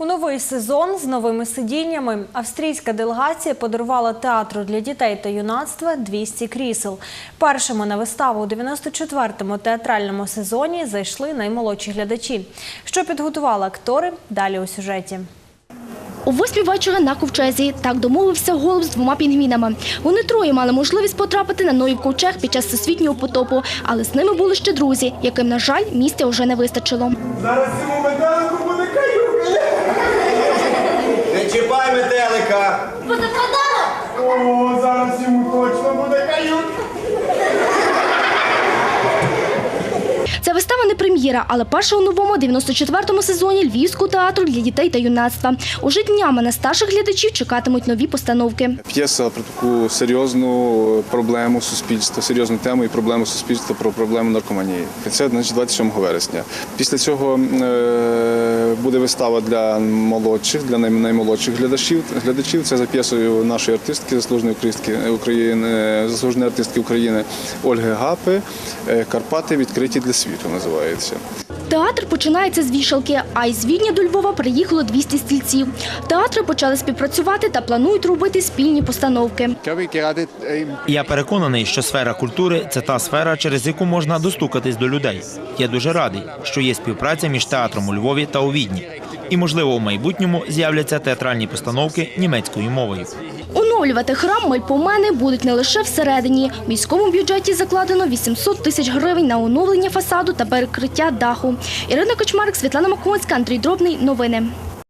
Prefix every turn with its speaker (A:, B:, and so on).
A: У новий сезон з новими сидіннями австрійська делегація подарувала театру для дітей та юнацтва 200 крісел. Першими на виставу у 94-му театральному сезоні зайшли наймолодші глядачі. Що підготували актори? Далі у сюжеті.
B: У восьмій вечора на ковчезі так домовився голуб з двома пінгвінами. Вони троє мали можливість потрапити на Ноїв ковчег під час всесвітнього потопу, але з ними були ще друзі, яким, на жаль, місця вже не вистачило.
C: Зараз
D: метелика!
C: О, зараз йому точно буде каюк.
B: Ця вистава не прем'єра, але перша у новому 94-му сезоні Львівського театру для дітей та юнацтва. Уже днями на старших глядачів чекатимуть нові постановки.
E: П'єса про таку серйозну проблему суспільства, серйозну тему і проблему суспільства про проблему наркоманії. Це значить 27 вересня. Після цього е, буде вистава для молодших, для наймолодших глядачів. Це за п'єсою нашої артистки, заслуженої українськи України, заслуженої артистки України Ольги Гапи. е, Карпати відкриті для світу називається.
B: Театр починається з вішалки, а із Відня до Львова приїхало 200 стільців. Театри почали співпрацювати та планують робити спільні постановки.
F: Я переконаний, що сфера культури це та сфера, через яку можна достукатись до людей. Я дуже радий, що є співпраця між театром у Львові та у Відні. І, можливо, у майбутньому з'являться театральні постановки німецькою мовою.
B: Оновлювати храм Мальпомени будуть не лише всередині. В міському бюджеті закладено 800 тисяч гривень на оновлення фасаду та перекриття даху. Ірина Кочмарик, Світлана Маконська, Андрій Дробний. Новини.